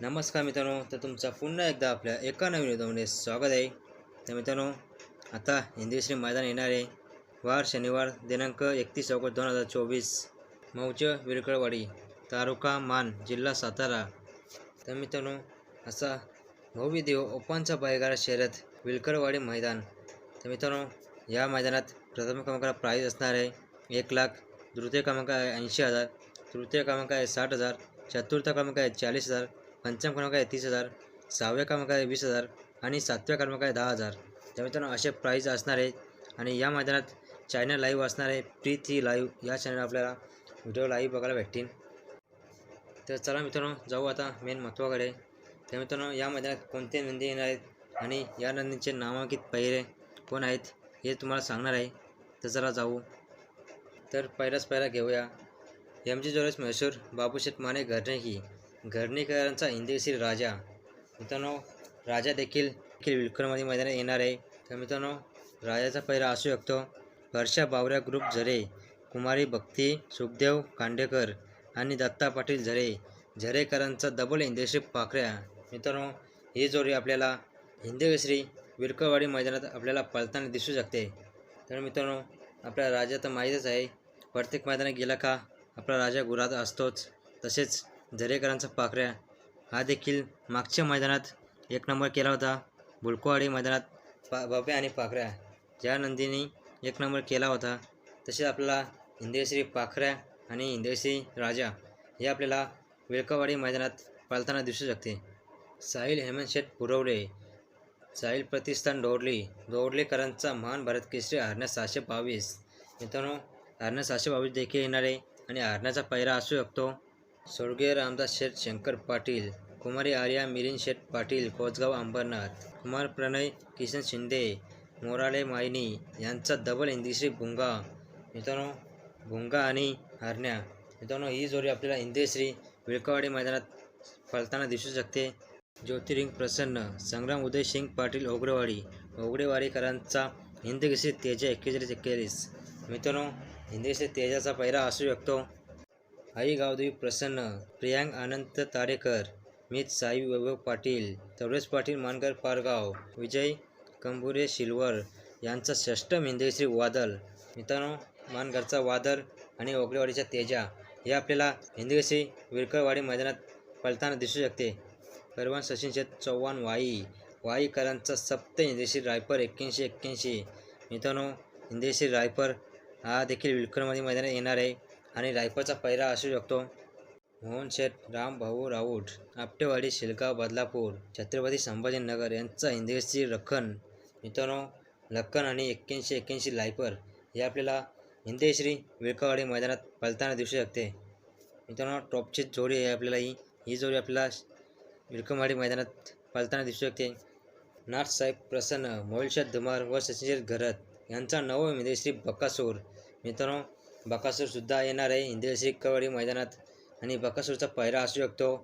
नमस्कार मित्रांनो तर तुमचा पुन्हा एकदा आपल्या एका नवीन व्हिडिओमध्ये स्वागत आहे. तर मित्रांनो आता हिंदीश्री मैदान येणार आहे. वार शनिवार दिनांक एकतीस ऑगस्ट दोन हजार चोवीस मौज विरकळवाडी तालुका मान जिल्हा सातारा. तर मित्रांनो असा भव्यदेव ओपनचा पायगाडा शर्यत विलकरवाडी मैदान. तर मित्रांनो या मैदानात प्रथम क्रमांकाला प्राईज असणार आहे. एक लाख तृतीय क्रमांक आहे ऐंशी हजार तृतीय क्रमांक आहे साठ हजार चतुर्थ क्रमांक आहे चाळीस हजार पंचम क्रमांक आहे तीस हजार सहाव्या क्रमांक आहे वीस हजार आणि सातव्या क्रमांक आहे दहा हजार. त्या मित्रांनो असे प्राईज असणार आहेत आणि या मैदानात चायना लाईव्ह असणार आहे प्रीत ही लाईव्ह या चॅनल आपल्याला व्हिडिओ लाईव्ह बघायला भेटतील. तर चला मित्रांनो जाऊ आता मेन महत्त्वाकडे तर मित्रांनो या मैदानात कोणते नंदी येणार आहेत आणि या नंदींचे नामांकित पहिरे कोण आहेत हे तुम्हाला सांगणार आहे. तर चला जाऊ. तर पहिलाच पहिला घेऊया. M G jewellers Mhaisur Babusheth Mane घरणेकी घरणीकरांचा इंद्रशील राजा. मित्रांनो राजा देखील देखील विलकरमध्ये मैदानात येणार आहे. तर मित्रांनो राजाचा पहिला असू शकतो. वर्षा बावऱ्या ग्रुप झरे कुमारी भक्ती सुखदेव कांडेकर आणि दत्ता पाटील झरे. झरेकरांचा डबल हिंदेश्री पाखऱ्या. मित्रांनो ही जोडी आपल्याला हिंदकेसरी विरकरवाडी मैदानात आपल्याला पळताना दिसू शकते. तर मित्रांनो आपला राजा तर माहीतच आहे. प्रत्येक मैदानात गेला का आपला राजा गुरात असतोच. तसेच दरेकरांचा पाखऱ्या. हा देखील मागच्या मैदानात एक नंबर केला होता. बुलकोवाडी मैदानात पा बाब्या आणि पाखऱ्या. ज्या नंदीने एक नंबर केला होता. तसेच आपल्याला हिंदेश्री पाखऱ्या आणि हिंदेश्री राजा हे आपल्याला विळकावाडी मैदानात पाळताना दिसू शकते. साहिल हेमंत शेठ पुरवले साहिल प्रतिष्ठान डोरली डोरलेकरांचा महान भारत केसरी हरण्या सहाशे बावीस. मित्रांनो हरण्या सहाशे बावीस देखील येणारे आणि हरण्याचा पैरा असू शकतो. स्वर्गीय रामदास शेठ शंकर पाटील कुमारी आर्या मिलिंद शेठ पाटील कोसगाव अंबरनाथ कुमार प्रणय किशन शिंदे मोराले मायनी यांचा डबल हिंदीश्री भुंगा. मित्रांनो भुंगा आणि हरण्या. मित्रांनो ही जोडी आपल्याला हिंदीश्री विळकावाडी मैदानात फलताना दिसू शकते. ज्योतिरिंग प्रसन्न संग्राम उदय सिंग पाटील ओगडेवाडी ओगडेवाडीकरांचा हिंदकेसरी तेजा एक्केचाळीस एक्केचाळीस. मित्रांनो हिंदकेसरी तेजाचा पहिरा असू शकतो. आई गावदेवी प्रसन्न प्रियांक आनंद तारेकर मी साई वैभव पाटील तवरेश पाटील मानकर पारगाव विजय कंबुरे शिलवर यांचा षष्ठ मेंदेश्री वादल. मित्रांनो मानगरचा वादल आणि ओगडेवाडीचा तेजा हे आपल्याला हिंदकेसरी विरकळवाडी मैदानात पळताना दिसू शकते. परवान सचिन शेत चव्हाण वाई वाईकरांचा सप्त हिंदेश्री रायपर एक्क्याऐंशी एक्क्याऐंशी. मित्रांनो हिंदेश्री रायपर हा देखील विलखरमध्ये मैदानात येणार आहे. आणि रायपरचा पैरा असू शकतो. मोहन शेठ रामभाऊ राऊत आपटेवाडी शिलगाव बदलापूर छत्रपती संभाजीनगर यांचा हिंदेशी रखन. मित्रांनो लखन आणि एक्क्याऐंशी एक्क्याऐंशी लायपर हे आपल्याला हिंदेश्री विळकावाडी मैदानात पलताना दिसू शकते. मित्रांनो टॉपची जोडी आहे आपल्याला ही. ही जोडी आपल्याला विरकमवाडी मैदानात पलताना दिसू शकते. नाथ साहेब प्रसन्न मोहिलशाह धुमार व सचिन घरत यांचा नवम हिंदेश्री बकासूर. मित्रांनो बकासूरसुद्धा येणार आहे. हिंदेश्री कवाडी मैदानात. आणि बकासूरचा पहिरा असू शकतो.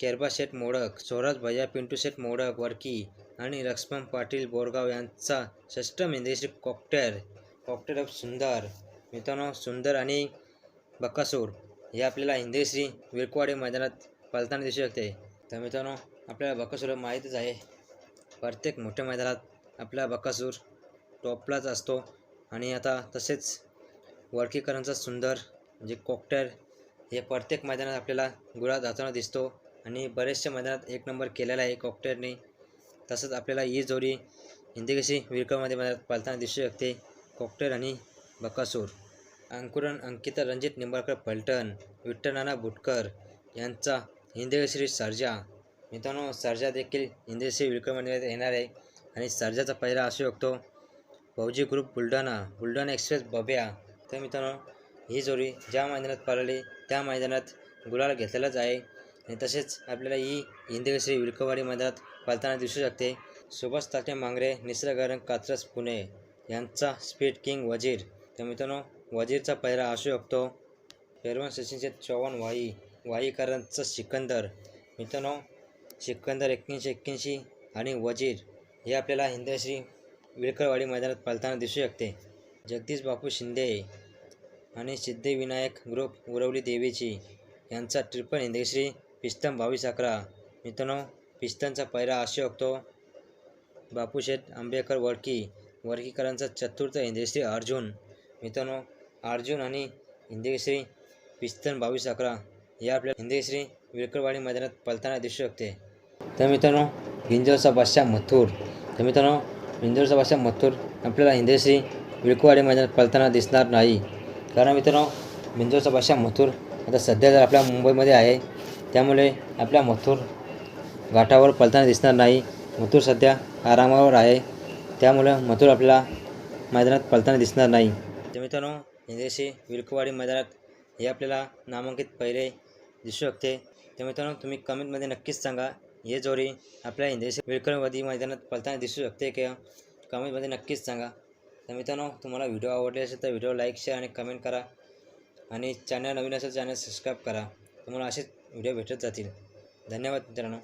केरबा शेठ मोडक स्वराज भैया पिंटू शेठ मोडक वर्की आणि लक्ष्मण पाटील बोरगाव यांचा सष्टम हिंदेश्री कॉकटेर कॉकटेर ऑफ सुंदर. मित्रांनो सुंदर आणि बकासूर हे आपल्याला हिंदेश्री विरकवाडी मैदानात पालताना दिसू शकते. तर मित्रांनो आपल्याला बकासूर माहीतच आहे. प्रत्येक मोठ्या मैदानात आपला बकासूर टॉपलाच असतो. आणि आता तसेच वडकीकरांचा सुंदर म्हणजे कॉकटेर हे प्रत्येक मैदानात आपल्याला गुळा जाताना दिसतो. आणि बरेचशा मैदानात एक नंबर केलेला आहे कॉकटेरने तसंच आपल्याला ही जोडी हिंदी कशी विरकमध्ये मैदानात पालताना दिसू शकते. कॉकटेर आणि बकासूर. अंकुरन अंकिता रणजित निंबाळकर पलटण विठ्ठल नाना बुटकर यांचा हिंदकेसरी सर्जा. मित्रांनो सर्जा देखील हिंदेश्री विक्रममध्ये येणार आहे. आणि सर्जाचा पहिला असू शकतो. फौजी ग्रुप बुलढाणा बुलढाणा एक्सप्रेस बब्या. तर मित्रांनो ही जोडी ज्या मैदानात पाळली त्या मैदानात गुलाल घेतलेलाच आहे. आणि तसेच आपल्याला ही हिंदकेसरी विळकवाडी मैदानात पालताना दिसू शकते. सुभाष ताटे मांगरे निसर्गरंग कात्रस पुणे यांचा स्पीड किंग वजीर. तर मित्रांनो वजीरचा पहिरा असू शकतो. फेरवन सचिनचे चव्हाण वाई वाईकरांचं सिकंदर. मित्रांनो सिकंदर एक्क्याऐंशी एक्क्याऐंशी आणि वजीर हे आपल्याला हिंदश्री विळकरवाडी मैदानात पालताना दिसू शकते. जगदीश बापू शिंदे आणि सिद्धिविनायक ग्रुप उरवली देवीची यांचा ट्रिपल हिंदश्री पिस्तन बावीस अकरा. मित्रांनो पिस्तनचा पहिला अशोक बापूशेठ आंबेकर वडकी वडकीकरांचा चतुर्थ हिंदेश्री अर्जुन. मित्रांनो अर्जुन आणि हिंदेश्री पिस्तन बावीस अकरा या आपल्या हिंदेश्री विळकरवाडी मैदानात पलताना दिसू शकते. तर मित्रांनो हिंजवरचा बादशाह मथुर. तर मित्रांनो हिंजवरचा बादशाह मथुर आपल्याला हिंदेश्री विळकुवाडी मैदानात पळताना दिसणार नाही. कारण मित्रांनो मिंजोचा भाषा मथुर आता सध्या जर आपल्या मुंबईमध्ये आहे. त्यामुळे आपल्या मथुर घाटावर पलताना दिसणार नाही. मथुर सध्या आरामावर आहे. त्यामुळं मथुर आपल्याला मैदानात पलताना दिसणार नाही. तर मित्रांनो हिंदेशी विळकवाडी मैदानात हे आपल्याला नामांकित पहिले दिसू शकते. तर मित्रांनो तुम्ही कमेंटमध्ये नक्कीच सांगा. हे जोडी आपल्या हिंदेशी विळकरवादी मैदानात पळताना दिसू शकते किंवा कमेंटमध्ये नक्कीच सांगा. तर मित्रांनो तुम्हाला व्हिडिओ आवडले असेल तर व्हिडिओ लाईक शेअर आणि कमेंट करा. आणि चॅनल नवीन असेल चॅनल सबस्क्राईब करा. तुम्हाला असेच व्हिडिओ भेटत जातील. धन्यवाद मित्रांनो.